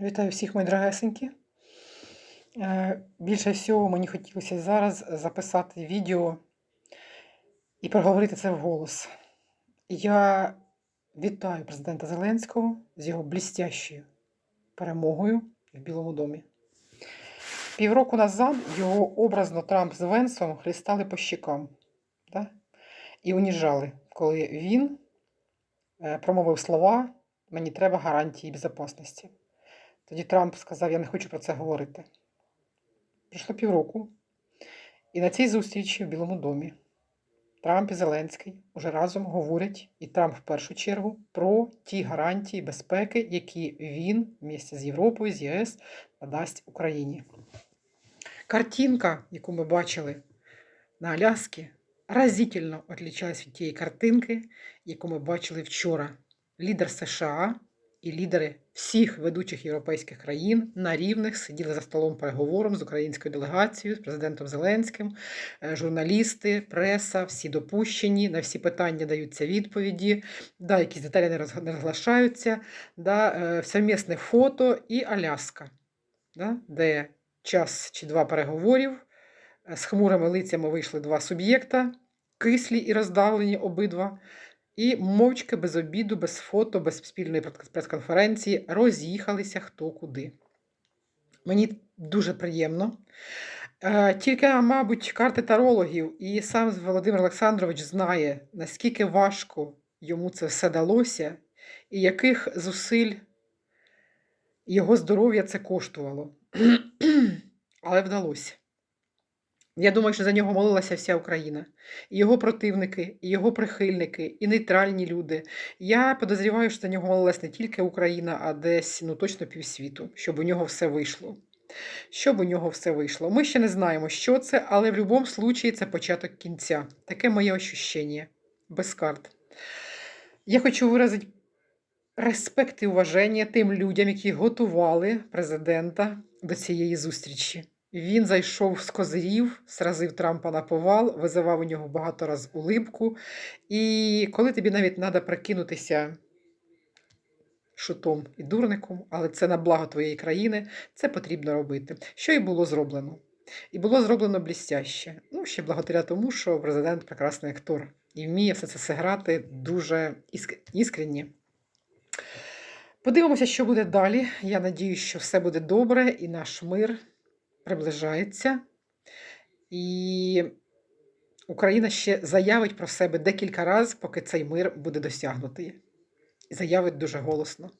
Вітаю всіх, мої дорогесенькі. Е, Більше всього мені хотілося зараз записати відео і проговорити це вголос. Я вітаю президента Зеленського з його блістящою перемогою в Білому домі. Півроку назад його образно Трамп з Венсом хлістали по щекам да? і уніжали, коли він е, промовив слова Мені треба гарантії безпечності. Тоді Трамп сказав, я не хочу про це говорити. Пройшло півроку, і на цій зустрічі в Білому домі Трамп і Зеленський уже разом говорять, і Трамп в першу чергу, про ті гарантії безпеки, які він місце з Європою, з ЄС надасть Україні. Картинка, яку ми бачили на Аляскі, разительно відрізняється від тієї картинки, яку ми бачили вчора. Лідер США і лідери всіх ведучих європейських країн на рівних сиділи за столом переговором з українською делегацією, з президентом Зеленським, е, журналісти, преса, всі допущені, на всі питання даються відповіді, да, якісь деталі не розглашаються, да, е, совмісне фото і Аляска, да, де час чи два переговорів. е, З хмурими лицями вийшли два суб'єкта, кислі і роздавлені обидва. І мовчки без обіду, без фото, без спільної прес- прес-конференції роз'їхалися хто куди. Мені дуже приємно. Е, Тільки, мабуть, карти тарологів і сам Володимир Олександрович знає, наскільки важко йому це все далося, і яких зусиль його здоров'я це коштувало. Але вдалося. Я думаю, що за нього молилася вся Україна, і його противники, і його прихильники, і нейтральні люди. Я подозріваю, що за нього молилась не тільки Україна, а десь ну точно півсвіту, щоб у нього все вийшло. Щоб у нього все вийшло. Ми ще не знаємо, що це, але в будь-якому випадку це початок кінця. Таке моє ощущення. Без карт. Я хочу виразити респект і уваження тим людям, які готували президента до цієї зустрічі. Він зайшов з козирів, сразив Трампа на повал, визивав у нього багато раз улипку. І коли тобі навіть треба прикинутися шутом і дурником, але це на благо твоєї країни, це потрібно робити. Що і було зроблено. І було зроблено блістяще. Ну, ще благодаря тому, що президент прекрасний актор і вміє все це зіграти дуже іскренні. Подивимося, що буде далі. Я надію, що все буде добре і наш мир приближається. І Україна ще заявить про себе декілька разів, поки цей мир буде досягнутий. Заявить дуже голосно.